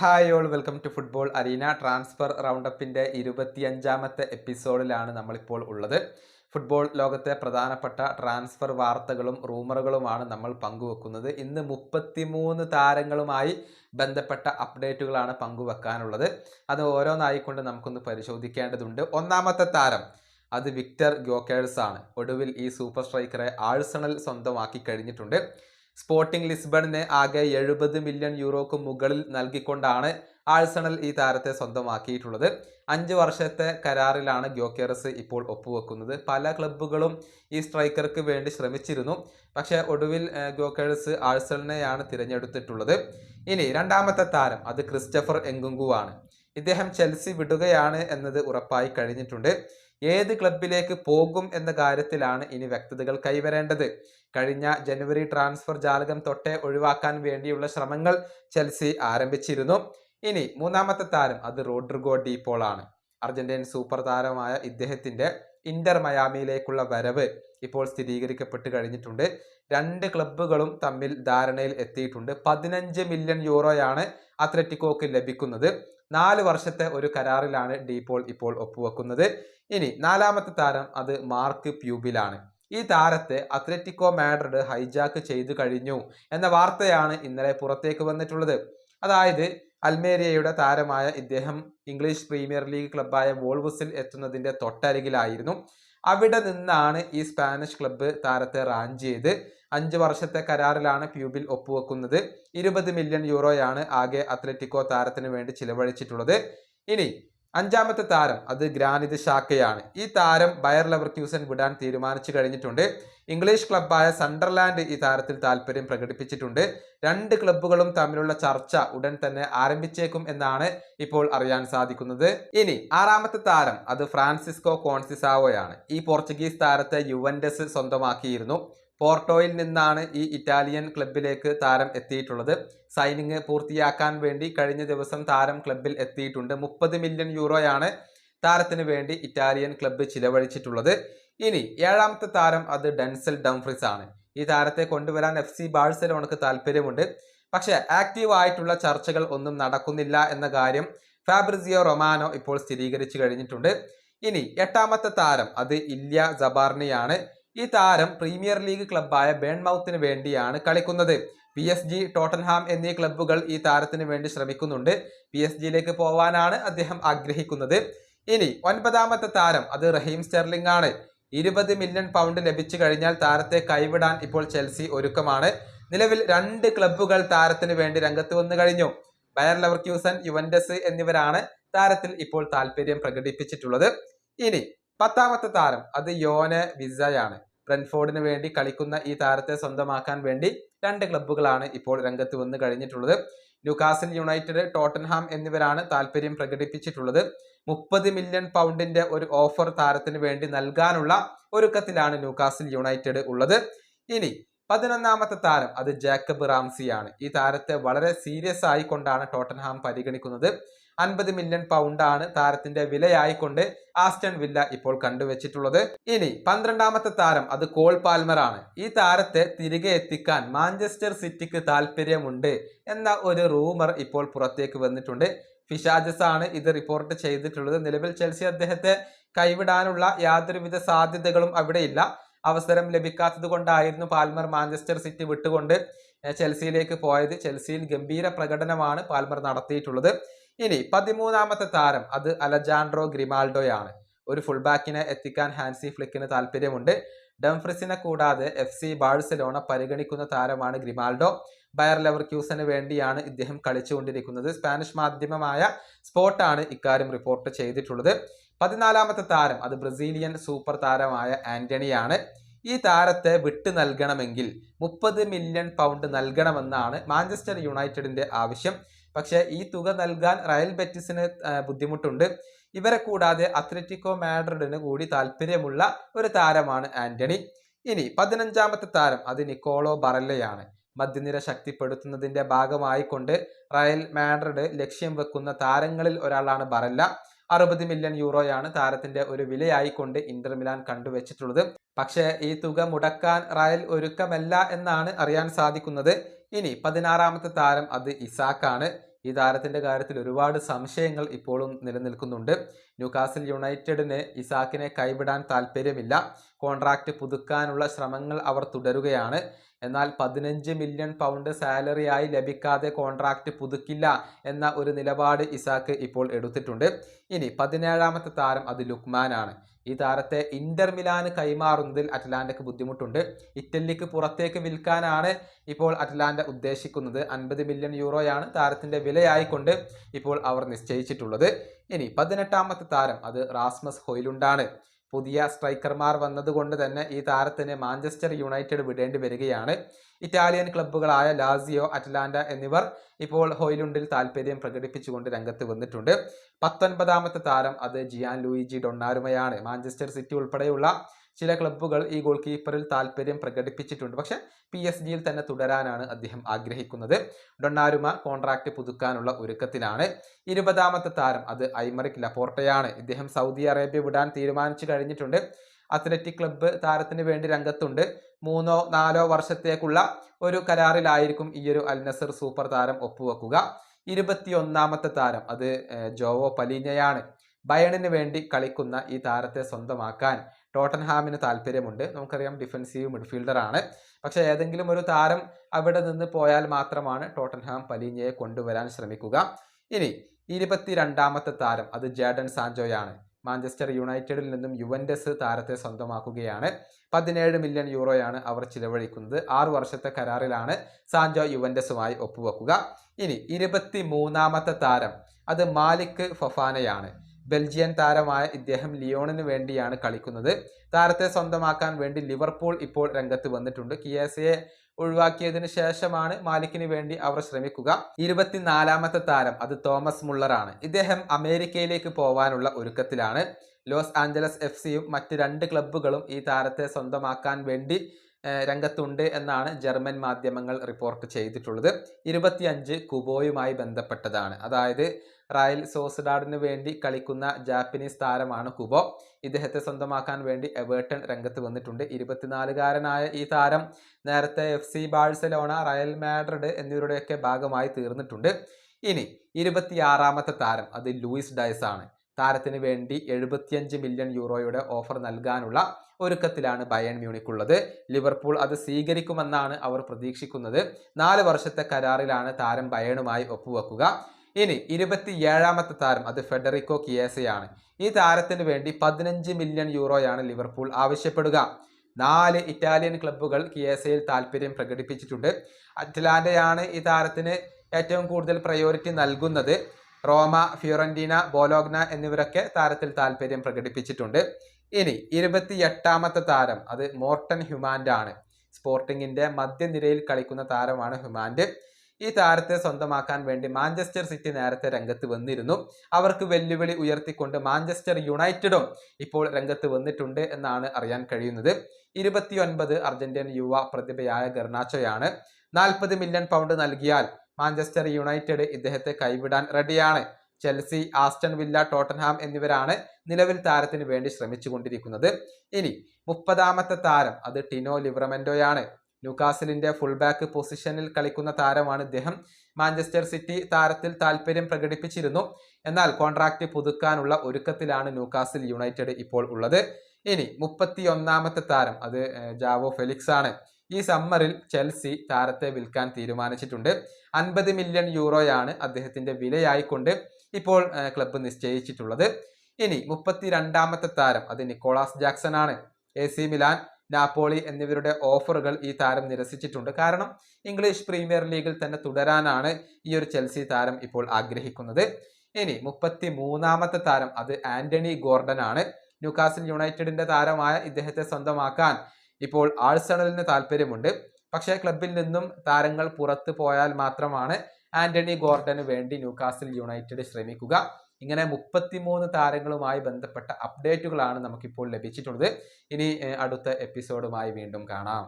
Hi all welcome to football arena transfer റൗണ്ടപ്പിന്റെ ഇരുപത്തിയഞ്ചാമത്തെ എപ്പിസോഡിലാണ് നമ്മളിപ്പോൾ ഉള്ളത്. ഫുട്ബോൾ ലോകത്തെ പ്രധാനപ്പെട്ട ട്രാൻസ്ഫർ വാർത്തകളും റൂമറുകളുമാണ് നമ്മൾ പങ്കുവെക്കുന്നത്. ഇന്ന് മുപ്പത്തിമൂന്ന് താരങ്ങളുമായി ബന്ധപ്പെട്ട അപ്ഡേറ്റുകളാണ് പങ്കുവെക്കാനുള്ളത്. അത് ഓരോന്നായിക്കൊണ്ട് നമുക്കൊന്ന് പരിശോധിക്കേണ്ടതുണ്ട്. ഒന്നാമത്തെ താരം അത് വിക്ടർ ഗ്യോക്കേഴ്സ് ആണ് ഒടുവിൽ ഈ സൂപ്പർ സ്ട്രൈക്കറെ ആഴ്സണൽ സ്വന്തമാക്കി കഴിഞ്ഞിട്ടുണ്ട്. സ്പോർട്ടിംഗ് ലിസ്ബണിന് ആകെ എഴുപത് മില്യൺ യൂറോക്ക് മുകളിൽ നൽകിക്കൊണ്ടാണ് ആഴ്സണൽ ഈ താരത്തെ സ്വന്തമാക്കിയിട്ടുള്ളത്. അഞ്ച് വർഷത്തെ കരാറിലാണ് ഗ്യോക്കേറസ് ഇപ്പോൾ ഒപ്പുവെക്കുന്നത്. പല ക്ലബ്ബുകളും ഈ സ്ട്രൈക്കർക്ക് വേണ്ടി ശ്രമിച്ചിരുന്നു. പക്ഷേ ഒടുവിൽ ഗ്യോക്കേഴ്സ് ആഴ്സണലിനെയാണ് തിരഞ്ഞെടുത്തിട്ടുള്ളത്. ഇനി രണ്ടാമത്തെ താരം അത് ക്രിസ്റ്റഫർ എങ്കുങ്കു ആണ് ഇദ്ദേഹം ചെൽസി വിടുകയാണ് എന്നത് ഉറപ്പായി കഴിഞ്ഞിട്ടുണ്ട്. ഏത് ക്ലബിലേക്ക് പോകും എന്ന കാര്യത്തിലാണ് ഇനി വ്യക്തതകൾ കൈവരേണ്ടത്. കഴിഞ്ഞ ജനുവരി ട്രാൻസ്ഫർ ജാലകം തൊട്ടേ ഒഴിവാക്കാൻ വേണ്ടിയുള്ള ശ്രമങ്ങൾ ചെൽസി ആരംഭിച്ചിരുന്നു. ഇനി മൂന്നാമത്തെ താരം അത് റോഡ്രിഗോ ഡീപോൾ ആണ് അർജന്റീൻ സൂപ്പർ താരമായ ഇദ്ദേഹത്തിന്റെ ഇന്റർ മയാമിയിലേക്കുള്ള വരവ് ഇപ്പോൾ സ്ഥിരീകരിക്കപ്പെട്ട് കഴിഞ്ഞിട്ടുണ്ട്. രണ്ട് ക്ലബ്ബുകളും തമ്മിൽ ധാരണയിൽ എത്തിയിട്ടുണ്ട്. പതിനഞ്ച് മില്യൺ യൂറോയാണ് അത്ലറ്റിക്കോക്ക് ലഭിക്കുന്നത്. നാല് വർഷത്തെ ഒരു കരാറിലാണ് ഡീപോൾ ഇപ്പോൾ ഒപ്പുവെക്കുന്നത്. ഇനി നാലാമത്തെ താരം അത് മാർക്ക് പ്യൂബിലാണ്. ഈ താരത്തെ അത്ലറ്റിക്കോ മാഡ്രിഡ് ഹൈജാക്ക് ചെയ്തു കഴിഞ്ഞു എന്ന വാർത്തയാണ് ഇന്നലെ പുറത്തേക്ക് വന്നിട്ടുള്ളത്. അതായത് അൽമേരിയയുടെ താരമായ ഇദ്ദേഹം ഇംഗ്ലീഷ് പ്രീമിയർ ലീഗ് ക്ലബ്ബായ വോൾവസിൽ എത്തുന്നതിന്റെ തൊട്ടരികിലായിരുന്നു. അവിടെ നിന്നാണ് ഈ സ്പാനിഷ് ക്ലബ്ബ് താരത്തെ റാഞ്ച് ചെയ്ത്. അഞ്ച് വർഷത്തെ കരാറിലാണ് പ്യൂബിൽ ഒപ്പുവെക്കുന്നത്. ഇരുപത് മില്യൺ യൂറോയാണ് ആകെ അത്ലറ്റിക്കോ താരത്തിന് വേണ്ടി ചിലവഴിച്ചിട്ടുള്ളത്. ഇനി അഞ്ചാമത്തെ താരം അത് ഗ്രാനിത് ഷാക്കയാണ് ഈ താരം ബയർ ലെവർക്യൂസൻ വിടാൻ തീരുമാനിച്ചു കഴിഞ്ഞിട്ടുണ്ട്. ഇംഗ്ലീഷ് ക്ലബ്ബായ സണ്ടർലാൻഡ് ഈ താരത്തിൽ താല്പര്യം പ്രകടിപ്പിച്ചിട്ടുണ്ട്. രണ്ട് ക്ലബ്ബുകളും തമ്മിലുള്ള ചർച്ച ഉടൻ തന്നെ ആരംഭിച്ചേക്കും എന്നാണ് ഇപ്പോൾ അറിയാൻ സാധിക്കുന്നത്. ഇനി ആറാമത്തെ താരം അത് ഫ്രാൻസിസ്കോ കോൺസിസാവോയാണ്. ഈ പോർച്ചുഗീസ് താരത്തെ യുവൻഡസ് സ്വന്തമാക്കിയിരുന്നു. പോർട്ടോയിൽ നിന്നാണ് ഈ ഇറ്റാലിയൻ ക്ലബിലേക്ക് താരം എത്തിയിട്ടുള്ളത്. സൈനിങ് പൂർത്തിയാക്കാൻ വേണ്ടി കഴിഞ്ഞ ദിവസം താരം ക്ലബിൽ എത്തിയിട്ടുണ്ട്. മുപ്പത് മില്യൺ യൂറോയാണ് താരത്തിന് വേണ്ടി ഇറ്റാലിയൻ ക്ലബ്ബ് ചിലവഴിച്ചിട്ടുള്ളത്. ഇനി ഏഴാമത്തെ താരം അത് ഡെൻസൽ ഡംഫ്രിസ് ആണ്. ഈ താരത്തെ കൊണ്ടുവരാൻ എഫ് സി ബാഴ്സലോണക്ക് താല്പര്യമുണ്ട്. പക്ഷേ ആക്റ്റീവ് ആയിട്ടുള്ള ചർച്ചകൾ ഒന്നും നടക്കുന്നില്ല എന്ന കാര്യം ഫാബ്രിസിയോ റൊമാനോ ഇപ്പോൾ സ്ഥിരീകരിച്ചു കഴിഞ്ഞിട്ടുണ്ട്. ഇനി എട്ടാമത്തെ താരം അത് ഇല്യ ജബാർണിയാണ് ഈ താരം പ്രീമിയർ ലീഗ് ക്ലബ്ബായ ബേൺമൗത്തിന് വേണ്ടിയാണ് കളിക്കുന്നത്. പി എസ് ജി ടോട്ടൻഹാം എന്നീ ക്ലബ്ബുകൾ ഈ താരത്തിന് വേണ്ടി ശ്രമിക്കുന്നുണ്ട്. പി എസ് ജിയിലേക്ക് പോവാനാണ് അദ്ദേഹം ആഗ്രഹിക്കുന്നത്. ഇനി ഒൻപതാമത്തെ താരം അത് റഹീം സ്റ്റെർലിംഗ് ആണ്. ഇരുപത് മില്യൺ പൗണ്ട് ലഭിച്ചു കഴിഞ്ഞാൽ താരത്തെ കൈവിടാൻ ഇപ്പോൾ ചെൽസി ഒരുക്കമാണ്. നിലവിൽ രണ്ട് ക്ലബ്ബുകൾ താരത്തിന് വേണ്ടി രംഗത്ത് വന്നു കഴിഞ്ഞു. ബയർ ലെവർക്യൂസൻ യുവൻഡസ് എന്നിവരാണ് താരത്തിൽ ഇപ്പോൾ താല്പര്യം പ്രകടിപ്പിച്ചിട്ടുള്ളത്. ഇനി പത്താമത്തെ താരം അത് യോനെ വിസയാണ്. ബ്രെൻഫോർഡിന് വേണ്ടി കളിക്കുന്ന ഈ താരത്തെ സ്വന്തമാക്കാൻ വേണ്ടി രണ്ട് ക്ലബ്ബുകളാണ് ഇപ്പോൾ രംഗത്ത് വന്ന് കഴിഞ്ഞിട്ടുള്ളത്. ന്യൂകാസിൽ യുണൈറ്റഡ് ടോട്ടൻഹാം എന്നിവരാണ് താല്പര്യം പ്രകടിപ്പിച്ചിട്ടുള്ളത്. മുപ്പത് മില്യൺ പൗണ്ടിന്റെ ഒരു ഓഫർ താരത്തിന് വേണ്ടി നൽകാനുള്ള ഒരുക്കത്തിലാണ് ന്യൂകാസിൽ യുണൈറ്റഡ് ഉള്ളത്. ഇനി പതിനൊന്നാമത്തെ താരം അത് ജാക്കബ് റാംസിയാണ്. ഈ താരത്തെ വളരെ സീരിയസ് ആയിക്കൊണ്ടാണ് ടോട്ടൻഹാം പരിഗണിക്കുന്നത്. അൻപത് മില്യൺ പൗണ്ടാണ് താരത്തിന്റെ വിലയായിക്കൊണ്ട് ആസ്റ്റൺ വില്ല ഇപ്പോൾ കണ്ടുവച്ചിട്ടുള്ളത്. ഇനി പന്ത്രണ്ടാമത്തെ താരം അത് കോൾ പാൽമർ ആണ്. ഈ താരത്തെ തിരികെ എത്തിക്കാൻ മാഞ്ചസ്റ്റർ സിറ്റിക്ക് താല്പര്യമുണ്ട് എന്ന ഒരു റൂമർ ഇപ്പോൾ പുറത്തേക്ക് വന്നിട്ടുണ്ട്. ഫിഷാജസ് ആണ് ഇത് റിപ്പോർട്ട് ചെയ്തിട്ടുള്ളത്. നിലവിൽ ചെൽസി അദ്ദേഹത്തെ കൈവിടാനുള്ള യാതൊരുവിധ സാധ്യതകളും അവിടെയില്ല അവസരം ലഭിക്കാത്തത് കൊണ്ടായിരുന്നു പാൽമർ മാഞ്ചസ്റ്റർ സിറ്റി വിട്ടുകൊണ്ട് ചെൽസിയിലേക്ക് പോയത്. ചെൽസിയിൽ ഗംഭീര പ്രകടനമാണ് പാൽമർ നടത്തിയിട്ടുള്ളത്. ഇനി പതിമൂന്നാമത്തെ താരം അത് അലജാൻഡ്രോ ഗ്രിമാൾഡോയാണ്. ഒരു ഫുൾ ബാക്കിനെ എത്തിക്കാൻ ഹാൻസി ഫ്ലിക്കിന് താല്പര്യമുണ്ട്. ഡംഫ്രിസിനെ കൂടാതെ എഫ് സി ബാഴ്സലോണ പരിഗണിക്കുന്ന താരമാണ് ഗ്രിമാൾഡോ. ബയർ ലെവർ ക്യൂസിന് വേണ്ടിയാണ് ഇദ്ദേഹം കളിച്ചുകൊണ്ടിരിക്കുന്നത്. സ്പാനിഷ് മാധ്യമമായ സ്പോട്ടാണ് ഇക്കാര്യം റിപ്പോർട്ട് ചെയ്തിട്ടുള്ളത്. പതിനാലാമത്തെ താരം അത് ബ്രസീലിയൻ സൂപ്പർ താരമായ ആന്റണിയാണ്. ഈ താരത്തെ വിട്ടു നൽകണമെങ്കിൽ മുപ്പത് മില്യൺ പൗണ്ട് നൽകണമെന്നാണ് മാഞ്ചസ്റ്റർ യുണൈറ്റഡിന്റെ ആവശ്യം. പക്ഷേ ഈ തുക നൽകാൻ റയൽ ബെറ്റിസിന് ബുദ്ധിമുട്ടുണ്ട്. ഇവരെ കൂടാതെ അത്ലറ്റിക്കോ മാഡ്രിഡിന് കൂടി താല്പര്യമുള്ള ഒരു താരമാണ് ആന്റണി. ഇനി പതിനഞ്ചാമത്തെ താരം അത് നിക്കോളോ ബറല്ലയാണ്. മധ്യനിര ശക്തിപ്പെടുത്തുന്നതിന്റെ ഭാഗമായിക്കൊണ്ട് റയൽ മാഡ്രിഡ് ലക്ഷ്യം വെക്കുന്ന താരങ്ങളിൽ ഒരാളാണ് ബറല്ല. അറുപത് മില്യൺ യൂറോയാണ് താരത്തിന്റെ ഒരു വിലയായിക്കൊണ്ട് ഇന്റർ മിലാൻ കണ്ടുവച്ചിട്ടുള്ളത്. പക്ഷേ ഈ തുക മുടക്കാൻ റയൽ ഒരുക്കമല്ല എന്നാണ് അറിയാൻ സാധിക്കുന്നത്. ഇനി പതിനാറാമത്തെ താരം അത് ഇസാക്കാണ്. ഈ താരത്തിന്റെ കാര്യത്തിൽ ഒരുപാട് സംശയങ്ങൾ ഇപ്പോഴും നിലനിൽക്കുന്നുണ്ട്. ന്യൂകാസൽ യുണൈറ്റഡിന് ഇസാക്കിനെ കൈവിടാൻ താല്പര്യമില്ല. കോൺട്രാക്റ്റ് പുതുക്കാനുള്ള ശ്രമങ്ങൾ അവർ തുടരുകയാണ്. എന്നാൽ പതിനഞ്ച് മില്യൺ പൗണ്ട് സാലറിയായി ലഭിക്കാതെ കോൺട്രാക്റ്റ് പുതുക്കില്ല എന്ന ഒരു നിലപാട് ഇസാക്ക് ഇപ്പോൾ എടുത്തിട്ടുണ്ട്. ഇനി പതിനേഴാമത്തെ താരം അത് ലുക്മാനാണ്. ഈ താരത്തെ ഇന്റർ മിലാന് കൈമാറുന്നതിൽ അറ്റ്ലാന്റയ്ക്ക് ബുദ്ധിമുട്ടുണ്ട്. ഇറ്റലിക്ക് പുറത്തേക്ക് വിൽക്കാനാണ് ഇപ്പോൾ അറ്റ്ലാന്റ ഉദ്ദേശിക്കുന്നത്. അൻപത് മില്യൺ യൂറോയാണ് താരത്തിന്റെ വിലയായിക്കൊണ്ട് ഇപ്പോൾ അവർ നിശ്ചയിച്ചിട്ടുള്ളത്. ഇനി പതിനെട്ടാമത്തെ താരം അത് റാസ്മസ് ഹൊയിലുണ്ടാണ്. പുതിയ സ്ട്രൈക്കർമാർ വന്നതുകൊണ്ട് തന്നെ ഈ താരത്തിന് മാഞ്ചസ്റ്റർ യുണൈറ്റഡ് വിടേണ്ടി വരികയാണ്. ഇറ്റാലിയൻ ക്ലബ്ബുകളായ ലാസിയോ അറ്റ്ലാന്റ എന്നിവർ ഇപ്പോൾ ഹോയിലുണ്ടിൽ താല്പര്യം പ്രകടിപ്പിച്ചുകൊണ്ട് രംഗത്ത് വന്നിട്ടുണ്ട്. പത്തൊൻപതാമത്തെ താരം അത് ജിയാൻ ലൂയിജി ഡൊണ്ണാരുമയാണ് മാഞ്ചസ്റ്റർ സിറ്റി ഉൾപ്പെടെയുള്ള ചില ക്ലബ്ബുകൾ ഈ ഗോൾ കീപ്പറിൽ താല്പര്യം പ്രകടിപ്പിച്ചിട്ടുണ്ട്. പക്ഷെ പി എസ് ജിയിൽ തന്നെ തുടരാനാണ് അദ്ദേഹം ആഗ്രഹിക്കുന്നത്. ഡൊണ്ണാരുമ കോൺട്രാക്ട് പുതുക്കാനുള്ള ഒരുക്കത്തിലാണ്. ഇരുപതാമത്തെ താരം അത് ഐമറിക് ലപ്പോർട്ടയാണ്. ഇദ്ദേഹം സൗദി അറേബ്യ വിടാൻ തീരുമാനിച്ചു കഴിഞ്ഞിട്ടുണ്ട്. അത്ലറ്റിക് ക്ലബ്ബ് താരത്തിന് വേണ്ടി രംഗത്തുണ്ട്. മൂന്നോ നാലോ വർഷത്തേക്കുള്ള ഒരു കരാറിലായിരിക്കും ഈ ഒരു അൽനസർ സൂപ്പർ താരം ഒപ്പുവെക്കുക. ഇരുപത്തിയൊന്നാമത്തെ താരം അത് ജോവോ പലീനയാണ്. ബയണിന് വേണ്ടി കളിക്കുന്ന ഈ താരത്തെ സ്വന്തമാക്കാൻ ടോട്ടൻഹാമിന് താല്പര്യമുണ്ട്. നമുക്കറിയാം ഡിഫൻസീവ് മിഡ്ഫീൽഡറാണ്. പക്ഷേ ഏതെങ്കിലും ഒരു താരം അവിടെ നിന്ന് പോയാൽ മാത്രമാണ് ടോട്ടൻഹാം പലീഞ്ഞയെ കൊണ്ടുവരാൻ ശ്രമിക്കുക. ഇനി ഇരുപത്തിരണ്ടാമത്തെ താരം അത് ജേഡൻ സാൻജോയാണ് മാഞ്ചസ്റ്റർ യുണൈറ്റഡിൽ നിന്നും യുവൻഡസ് താരത്തെ സ്വന്തമാക്കുകയാണ്. പതിനേഴ് മില്യൺ യൂറോയാണ് അവർ ചിലവഴിക്കുന്നത്. ആറു വർഷത്തെ കരാറിലാണ് സാൻജോ യുവൻഡസുമായി ഒപ്പുവെക്കുക. ഇനി ഇരുപത്തി മൂന്നാമത്തെ താരം അത് മാലിക് ഫൊഫാനയാണ്. ബെൽജിയൻ താരമായ ഇദ്ദേഹം ലിയോണിന് വേണ്ടിയാണ് കളിക്കുന്നത്. താരത്തെ സ്വന്തമാക്കാൻ വേണ്ടി ലിവർപൂൾ ഇപ്പോൾ രംഗത്ത് വന്നിട്ടുണ്ട്. കിയാസയെ ഒഴിവാക്കിയതിന് ശേഷമാണ് മാലിക്കിന് വേണ്ടി അവർ ശ്രമിക്കുക. ഇരുപത്തിനാലാമത്തെ താരം അത് തോമസ് മുള്ളറാണ്. ഇദ്ദേഹം അമേരിക്കയിലേക്ക് പോവാനുള്ള ഒരുക്കത്തിലാണ്. ലോസ് ആഞ്ചലസ് എഫ് സിയും മറ്റ് രണ്ട് ക്ലബ്ബുകളും ഈ താരത്തെ സ്വന്തമാക്കാൻ വേണ്ടി രംഗത്തുണ്ട് എന്നാണ് ജർമ്മൻ മാധ്യമങ്ങൾ റിപ്പോർട്ട് ചെയ്തിട്ടുള്ളത്. ഇരുപത്തിയഞ്ച് കുബോയുമായി ബന്ധപ്പെട്ടതാണ്. അതായത് റയൽ സോസ്ഡാഡിന് വേണ്ടി കളിക്കുന്ന ജാപ്പനീസ് താരമാണ് കുബോ. ഇദ്ദേഹത്തെ സ്വന്തമാക്കാൻ വേണ്ടി എവേർട്ടൺ രംഗത്ത് വന്നിട്ടുണ്ട്. ഇരുപത്തിനാലുകാരനായ ഈ താരം നേരത്തെ F C Barcelona Real Madrid എന്നിവരുടെയൊക്കെ ഭാഗമായി തീർന്നിട്ടുണ്ട്. ഇനി ഇരുപത്തിയാറാമത്തെ താരം അത് ലൂയിസ് ഡയസ് ആണ് താരത്തിന് വേണ്ടി എഴുപത്തിയഞ്ച് മില്യൺ യൂറോയുടെ ഓഫർ നൽകാനുള്ള ഒരുക്കത്തിലാണ് ബയൺ മ്യൂണിക് ഉള്ളത് ലിവർപൂൾ അത് സ്വീകരിക്കുമെന്നാണ് അവർ പ്രതീക്ഷിക്കുന്നത്. നാല് വർഷത്തെ കരാറിലാണ് താരം ബയണുമായി ഒപ്പുവെക്കുക. ഇനി ഇരുപത്തിയേഴാമത്തെ താരം അത് ഫെഡറിക്കോ കിയേസയാണ്. ഈ താരത്തിന് വേണ്ടി പതിനഞ്ച് മില്യൺ യൂറോയാണ് ലിവർപൂൾ ആവശ്യപ്പെടുക. നാല് ഇറ്റാലിയൻ ക്ലബ്ബുകൾ കിയേസയിൽ താല്പര്യം പ്രകടിപ്പിച്ചിട്ടുണ്ട്. അറ്റ്ലാന്റയാണ് ഈ താരത്തിന് ഏറ്റവും കൂടുതൽ പ്രയോറിറ്റി നൽകുന്നത്. റോമ ഫിയോറന്റീന ബോലോഗ്ന എന്നിവരൊക്കെ താരത്തിൽ താല്പര്യം പ്രകടിപ്പിച്ചിട്ടുണ്ട്. ഇനി എട്ടാമത്തെ താരം അത് മോർട്ടൻ ഹ്യൂമാൻഡ് ആണ്. സ്പോർട്ടിങ്ങിന്റെ മധ്യനിരയിൽ കളിക്കുന്ന താരമാണ് ഹ്യൂമാൻഡ് ഈ താരത്തെ സ്വന്തമാക്കാൻ വേണ്ടി മാഞ്ചസ്റ്റർ സിറ്റി നേരത്തെ രംഗത്ത് വന്നിരുന്നു. അവർക്ക് വെല്ലുവിളി ഉയർത്തിക്കൊണ്ട് മാഞ്ചസ്റ്റർ യുണൈറ്റഡും ഇപ്പോൾ രംഗത്ത് വന്നിട്ടുണ്ട് എന്നാണ് അറിയാൻ കഴിയുന്നത്. ഇരുപത്തിയൊൻപത് അർജന്റീന യുവ പ്രതിഭയായ ഗർണാച്ചോയാണ്. നാൽപ്പത് മില്യൺ പൗണ്ട് നൽകിയാൽ മാഞ്ചസ്റ്റർ യുണൈറ്റഡ് ഇദ്ദേഹത്തെ കൈവിടാൻ റെഡിയാണ്. ചെൽസി ആസ്റ്റൺ വില്ല ടോട്ടൻഹാം എന്നിവരാണ് നിലവിൽ താരത്തിന് വേണ്ടി ശ്രമിച്ചുകൊണ്ടിരിക്കുന്നത്. ഇനി മുപ്പതാമത്തെ താരം അത് ടിനോ ലിവറമെന്റോയാണ് ന്യൂകാസിലിന്റെ ഫുൾ ബാക്ക് പൊസിഷനിൽ കളിക്കുന്ന താരമാണ് ഇദ്ദേഹം. മാഞ്ചസ്റ്റർ സിറ്റി താരത്തിൽ താല്പര്യം പ്രകടിപ്പിച്ചിരുന്നു. എന്നാൽ കോൺട്രാക്ട് പുതുക്കാനുള്ള ഒരുക്കത്തിലാണ് ന്യൂകാസിൽ യുണൈറ്റഡ് ഇപ്പോൾ ഉള്ളത്. ഇനി മുപ്പത്തി ഒന്നാമത്തെ താരം അത് ജാവോ ഫെലിക്സ് ആണ് ഈ സമ്മറിൽ ചെൽസി താരത്തെ വിൽക്കാൻ തീരുമാനിച്ചിട്ടുണ്ട്. അൻപത് മില്യൺ യൂറോയാണ് അദ്ദേഹത്തിന്റെ വിലയായിക്കൊണ്ട് ഇപ്പോൾ ക്ലബ്ബ് നിശ്ചയിച്ചിട്ടുള്ളത്. ഇനി മുപ്പത്തി രണ്ടാമത്തെ താരം അത് നിക്കോളാസ് ജാക്സൺ ആണ് എ സി മിലാൻ നാപ്പോളി എന്നിവരുടെ ഓഫറുകൾ ഈ താരം നിരസിച്ചിട്ടുണ്ട്. കാരണം ഇംഗ്ലീഷ് പ്രീമിയർ ലീഗിൽ തന്നെ തുടരാനാണ് ഈ ഒരു ചെൽസി താരം ഇപ്പോൾ ആഗ്രഹിക്കുന്നത്. ഇനി മുപ്പത്തി മൂന്നാമത്തെ താരം അത് ആന്റണി ഗോർഡൻ ആണ് ന്യൂകാസിൽ യുണൈറ്റഡിന്റെ താരമായ ഇദ്ദേഹത്തെ സ്വന്തമാക്കാൻ ഇപ്പോൾ ആഴ്സണലിന് താല്പര്യമുണ്ട്. പക്ഷേ ക്ലബിൽ നിന്നും താരങ്ങൾ പുറത്തു പോയാൽ മാത്രമാണ് ആന്റണി ഗോർഡന് വേണ്ടി ന്യൂകാസിൽ യുണൈറ്റഡ് ശ്രമിക്കുക. ഇങ്ങനെ മുപ്പത്തിമൂന്ന് താരങ്ങളുമായി ബന്ധപ്പെട്ട അപ്ഡേറ്റുകളാണ് നമുക്കിപ്പോൾ ലഭിച്ചിട്ടുള്ളത്. ഇനി അടുത്ത എപ്പിസോഡുമായി വീണ്ടും കാണാം.